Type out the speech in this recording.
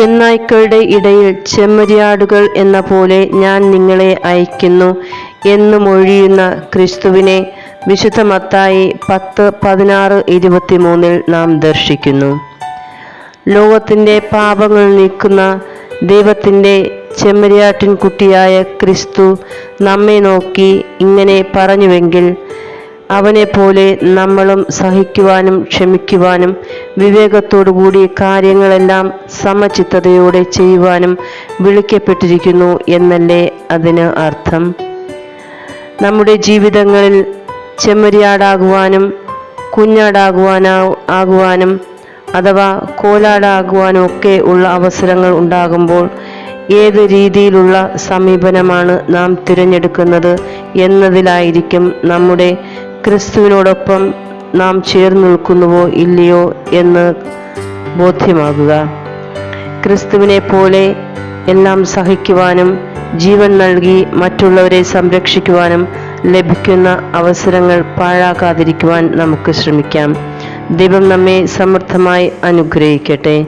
ചെന്നായ്ക്കളുടെ ഇടയിൽ ചെമ്മരിയാടുകൾ എന്ന പോലെ ഞാൻ നിങ്ങളെ അയക്കുന്നു എന്ന് മൊഴിയുന്ന ക്രിസ്തുവിനെ വിശുദ്ധ മത്തായി പത്ത് പതിനാറ് ഇരുപത്തിമൂന്നിൽ നാം ദർശിക്കുന്നു. ലോകത്തിന്റെ പാപങ്ങൾ നീക്കുന്ന ദൈവത്തിന്റെ ചെമ്മരിയാട്ടിൻ കുട്ടിയായ ക്രിസ്തു നമ്മെ നോക്കി ഇങ്ങനെ പറഞ്ഞുവെങ്കിൽ അവനെപ്പോലെ നമ്മളും സഹിക്കുവാനും ക്ഷമിക്കുവാനും വിവേകത്തോടുകൂടി കാര്യങ്ങളെല്ലാം സമചിത്തതയോടെ ചെയ്യുവാനും വിളിക്കപ്പെട്ടിരിക്കുന്നു എന്നല്ലേ അതിന് അർത്ഥം? നമ്മുടെ ജീവിതങ്ങളിൽ ചെമ്മരിയാടാകുവാനും കുഞ്ഞാടാകുവാനാ ആകുവാനും അഥവാ കോലാടാകുവാനും ഒക്കെ ഉള്ള അവസരങ്ങൾ ഉണ്ടാകുമ്പോൾ ഏത് രീതിയിലുള്ള സമീപനമാണ് നാം തിരഞ്ഞെടുക്കുന്നത് എന്നതിലായിരിക്കും നമ്മുടെ ക്രിസ്തുവിനോടൊപ്പം നാം ചേർന്ന് നിൽക്കുന്നുവോ ഇല്ലയോ എന്ന് ബോധ്യമാകുക. ക്രിസ്തുവിനെ പോലെ എല്ലാം സഹിക്കുവാനും ജീവൻ നൽകി മറ്റുള്ളവരെ സംരക്ഷിക്കുവാനും ലഭിക്കുന്ന അവസരങ്ങൾ പാഴാക്കാതിരിക്കുവാൻ നമുക്ക് ശ്രമിക്കാം. ദൈവം നമ്മെ സമൃദ്ധമായി അനുഗ്രഹിക്കട്ടെ.